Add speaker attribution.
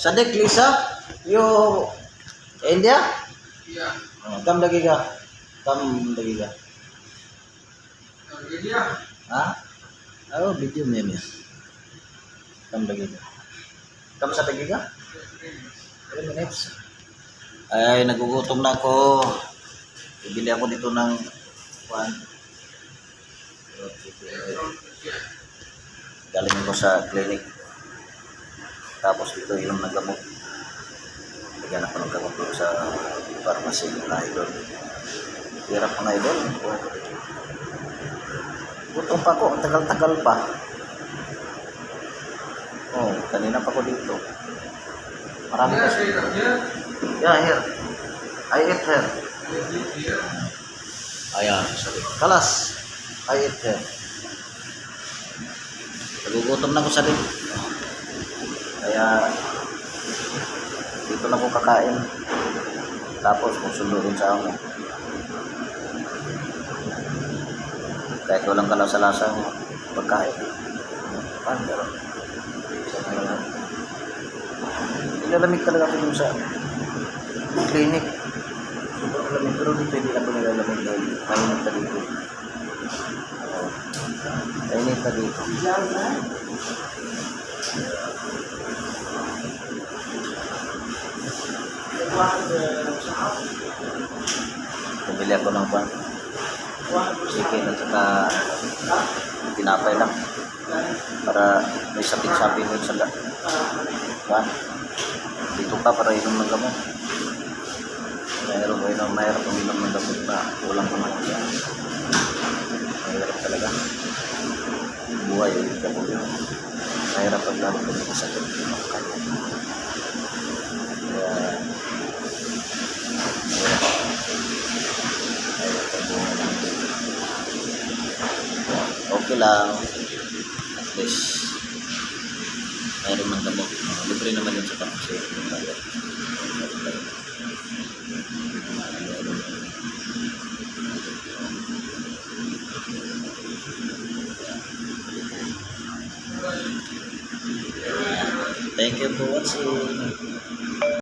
Speaker 1: Sadik, Lisa, you India?
Speaker 2: Yeah.
Speaker 1: Oh, kam lagi ka? Kam lagi ka?
Speaker 2: India.
Speaker 1: Ha? Oh, video mo yan yan. Kam lagi ka? Kam sa lagi ka? 3 minutes. Ay, nagugutom na ako. Bibili ako dito ng one. Galing ko sa clinic. Tapos dito yung nagamot. Bigyan ako ng gamot sa pharmacy na idol. Hirap mga idol. Gutom pa. Ang tagal-tagal pa. Oh, kanina pa ko dito. Marami
Speaker 2: Yeah,
Speaker 1: kasi. Yeah, here. I eat here. Ayan, sabi. Kalas. I eat here. Nagugutom na ko sa dito. Dito na ko kakain. Tapos, kung sunduin sa ako. Kahit walang kalasa-lasa mo, pagkain. Pan, pero, nilalamig talaga ako dun sa clinic. Sobrang lamig, pero dito hindi ako nilalamig dahil mainit na dito. Mainit na dito. Bumili ako ng pan. Chicken at saka tinapay lang. Para may sapit-sapit mo sa pan. Dito ka para inom ng gamot. Mayroon ko inom, mayroon kong inom ng gamot na kulang naman. Mahirap talaga. Buhay ulit ka po yun. Mahirap pag lalo ko sa sakit. Kaya, Okay lang. At least, mayroon ng gamot. Libre naman yun sa pangkasi. Thank you for watching.